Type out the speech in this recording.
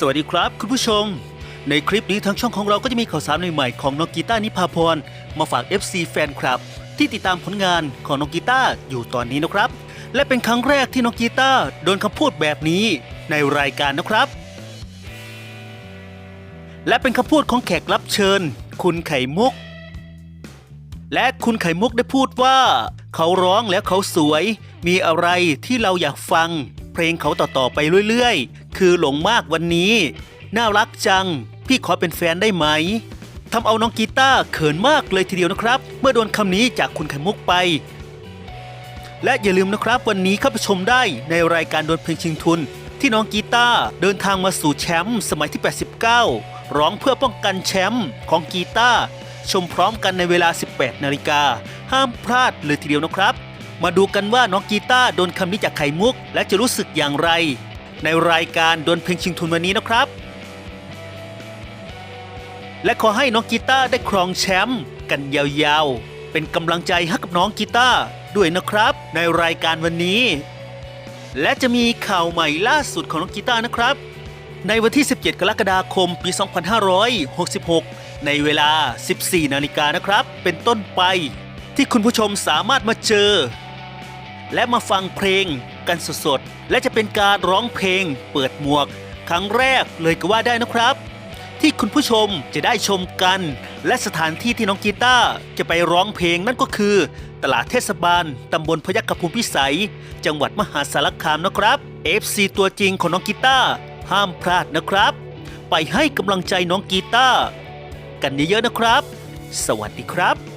สวัสดีครับ คุณผู้ชม ในคลิปนี้ทางช่องของเราก็จะมีข่าวสารใหม่ๆของน้องกีตาร์นิพาพรมาฝาก FC แฟนคลับ ที่ติดตามผลงานของน้องกีตาร์อยู่ตอนนี้นะครับ และเป็นครั้งแรกที่น้องกีตาร์โดนคำพูดแบบนี้ในรายการนะครับ และเป็นคำพูดของแขกรับเชิญ คุณไข่มุก และคุณไข่มุกได้พูดว่า เขาร้องแล้วเขาสวย มีอะไรที่เราอยากฟัง เพลงเขาต่อๆไปเรื่อยๆ คือหลงมากวันนี้ น่ารักจัง พี่ขอเป็นแฟนได้ไหมทำเอาน้องกีตาร์เขินมากเลยทีเดียวนะครับ เมื่อโดนคำนี้จากคุณไข่มุกไป และอย่าลืมนะครับวันนี้เข้าไปชมได้ในรายการดวลเพลงชิงทุน ที่น้องกีตาร์เดินทางมาสู่แชมป์สมัยที่ 89 ร้องเพื่อป้องกันแชมป์ของกีตาร์ชมพร้อมกันในเวลา 18 นาฬิกา ห้ามพลาดเลยทีเดียวนะครับ มาดูกันว่าน้องกีตาร์โดนคำนี้จากไข่มุก และจะรู้สึกอย่างไร ในรายการดวลเพลงชิงทุนวันนี้นะครับ และขอให้น้องกีตาร์ได้ครองแชมป์กันยาวๆ เป็นกำลังใจให้กับน้องกีตาร์ด้วยนะครับ ในรายการวันนี้ และจะมีข่าวใหม่ล่าสุดของน้องกีตาร์นะครับ ในวันที่ 17 กรกฎาคมปี 2566 ในเวลา 14 นาฬิกานะครับ เป็นต้นไปที่คุณผู้ชมสามารถมาเจอ และมาฟังเพลง กันสดๆ และจะเป็นการร้องเพลง เปิดหมวก ครั้งแรกเลยก็ว่าได้นะครับ ที่คุณผู้ชมจะได้ชมกัน และสถานที่ที่น้องกีตาร์จะไปร้องเพลงนั่นก็คือ ตลาดเทศบาลตำบลพยัคฆภูมิพิสัย จังหวัดมหาสารคามนะครับ FC ตัวจริงของน้องกีตาร์ห้ามพลาดนะครับ ไปให้กำลังใจน้องกีตาร์กันเยอะๆนะครับ สวัสดีครับ